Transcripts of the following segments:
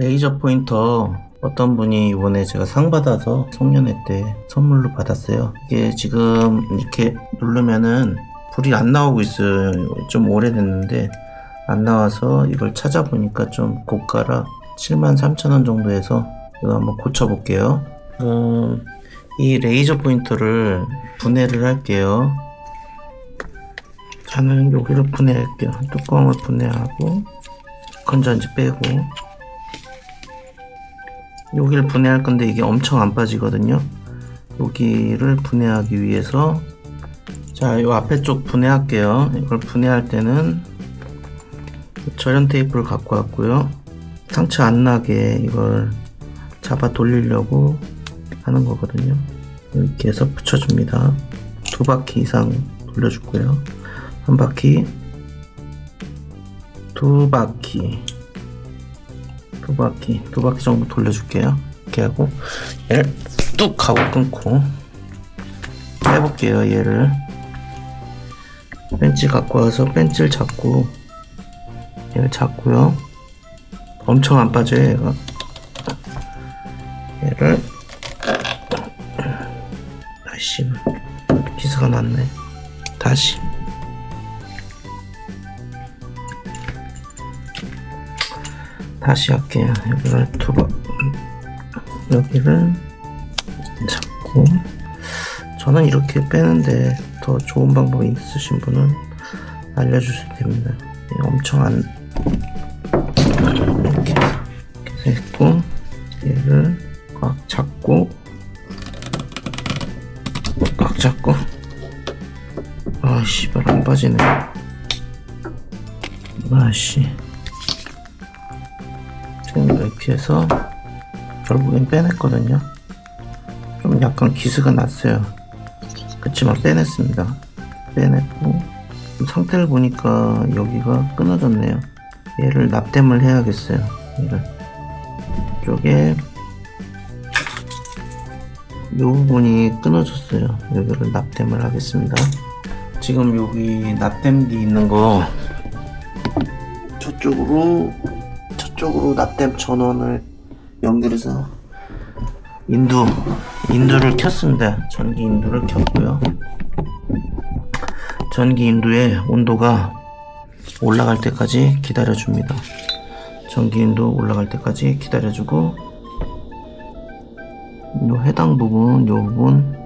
레이저 포인터 어떤 분이 이번에 제가 상 받아서 송년회 때 선물로 받았어요. 이게 지금 이렇게 누르면은 불이 안 나오고 있어요. 좀 오래됐는데 안 나와서 이걸 찾아보니까 좀 고가라 73,000원 정도 해서 이거 한번 고쳐볼게요. 음, 이 레이저 포인터를 분해를 할게요. 저는 여기를 분해할게요. 뚜껑을 분해하고 건전지 빼고 여기를 분해할 건데 이게 엄청 안 빠지거든요. 여기를 분해하기 위해서 자, 이 앞에 쪽 분해할게요. 이걸 분해할 때는 절연 테이프를 갖고 왔고요. 상처 안 나게 이걸 잡아 돌리려고 하는 거거든요. 이렇게 해서 붙여줍니다. 두 바퀴 이상 돌려주고요. 한 바퀴, 두 바퀴, 두 바퀴, 두 바퀴 정도 돌려줄게요. 이렇게 하고 얘를 뚝 하고 끊고 빼볼게요. 얘를 벤치 갖고 와서 벤치를 잡고 얘를 잡고요. 엄청 안 빠져요. 얘가 얘를 아이씨 기스가 났네. 다시 다시 할게요. 여기를 두 번, 여기를 잡고, 저는 이렇게 빼는데 더 좋은 방법이 있으신 분은 알려주셔도 됩니다. 예, 엄청 안, 이렇게, 이렇게 했고, 얘를 꽉 잡고, 꽉 잡고, 아, 씨발, 안 빠지네. 아씨. 지금 이렇게 해서 결국엔 빼냈거든요. 좀 약간 기스가 났어요. 그치만 빼냈습니다. 빼냈고 상태를 보니까 여기가 끊어졌네요. 얘를 납땜을 해야겠어요. 얘를 이쪽에 이 부분이 끊어졌어요. 여기를 납땜을 하겠습니다. 지금 여기 납땜기 있는 거 저쪽으로 저쪽으로 납땜 전원을 연결해서 인두 인두를 켰습니다. 전기 인두를 켰고요. 전기 인두의 온도가 올라갈 때까지 기다려 줍니다. 전기 인두 올라갈 때까지 기다려주고 요 해당 부분, 요 부분,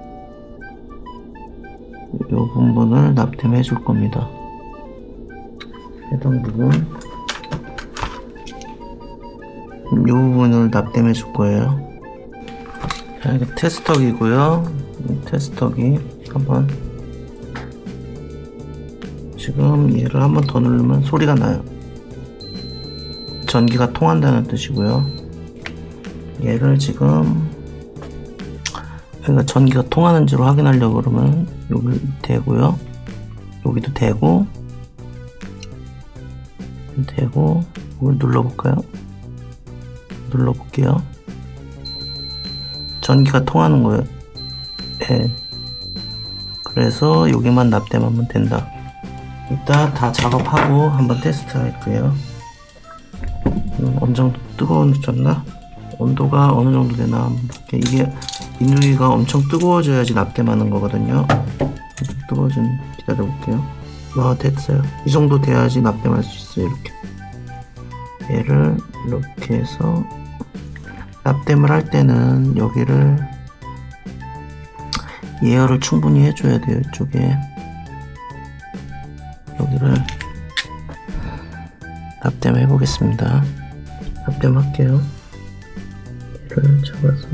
요 부분을 납땜해 줄 겁니다. 해당 부분, 이 부분을 납땜해 줄 거예요. 자, 이게 테스터기고요. 이 테스터기 한번 지금 얘를 한번 더 누르면 소리가 나요. 전기가 통한다는 뜻이고요. 얘를 지금 그러니까 전기가 통하는지로 확인하려고 그러면 여기 대고요. 여기도 대고 대고 이걸 눌러볼까요? 눌러볼게요. 전기가 통하는 거예요. 예. 그래서 여기만 납땜하면 된다. 이따 다 작업하고 한번 테스트 할게요. 음, 어느 정도 뜨거워졌나? 온도가 어느 정도 되나 한번 볼게. 이게 인두기가 엄청 뜨거워져야지 납땜하는 거거든요. 좀 뜨거워진 기다려 볼게요. 와 됐어요. 이 정도 돼야지 납땜할 수 있어요. 이렇게. 얘를 이렇게 해서 납땜을 할 때는 여기를 예열을 충분히 해줘야 돼요 이쪽에. 여기를 납땜 해보겠습니다. 납땜 할게요. 얘를 잡아서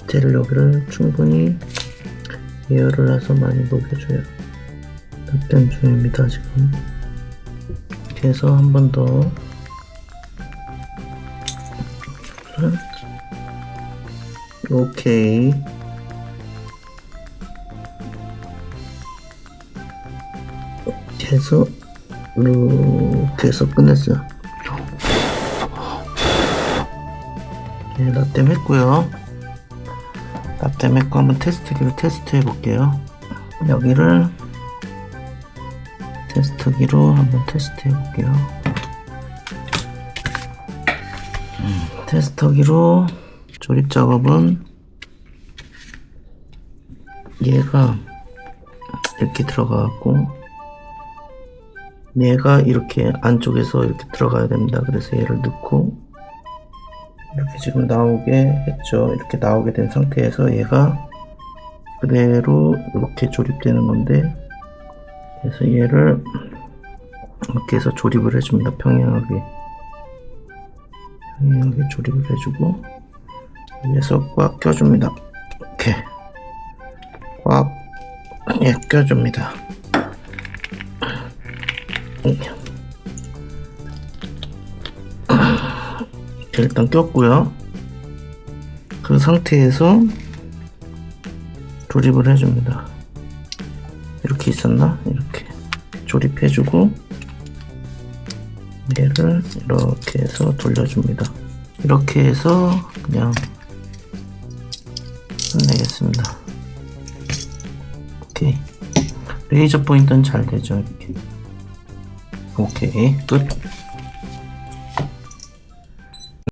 밑에를 여기를 충분히 예열을 해서 많이 녹여줘요. 납땜 중입니다 지금. 이렇게 해서 한 번더 오케이. 해서 이렇게 끝냈어요. 네, 납땜 했고요. 납땜 했고 한번 테스트기로 테스트 해 볼게요. 여기를 테스트기로 한번 테스트 해 볼게요 테스터기로 조립 작업은 얘가 이렇게 들어가갖고 얘가 이렇게 안쪽에서 이렇게 들어가야 됩니다. 그래서 얘를 넣고 이렇게 지금 나오게 했죠. 이렇게 나오게 된 상태에서 얘가 그대로 이렇게 조립되는 건데 그래서 얘를 이렇게 해서 조립을 해줍니다. 평행하게 평행하게 조립을 해주고 위에서 꽉 껴줍니다. 이렇게 꽉 예, 껴줍니다. 이렇게 일단 꼈고요. 그 상태에서 조립을 해줍니다. 이렇게 있었나? 이렇게 조립해주고 얘를 이렇게 해서 돌려줍니다. 이렇게 해서 그냥 끝내겠습니다. 오케이. 레이저 포인트는 잘 되죠, 이렇게. 오케이, 끝.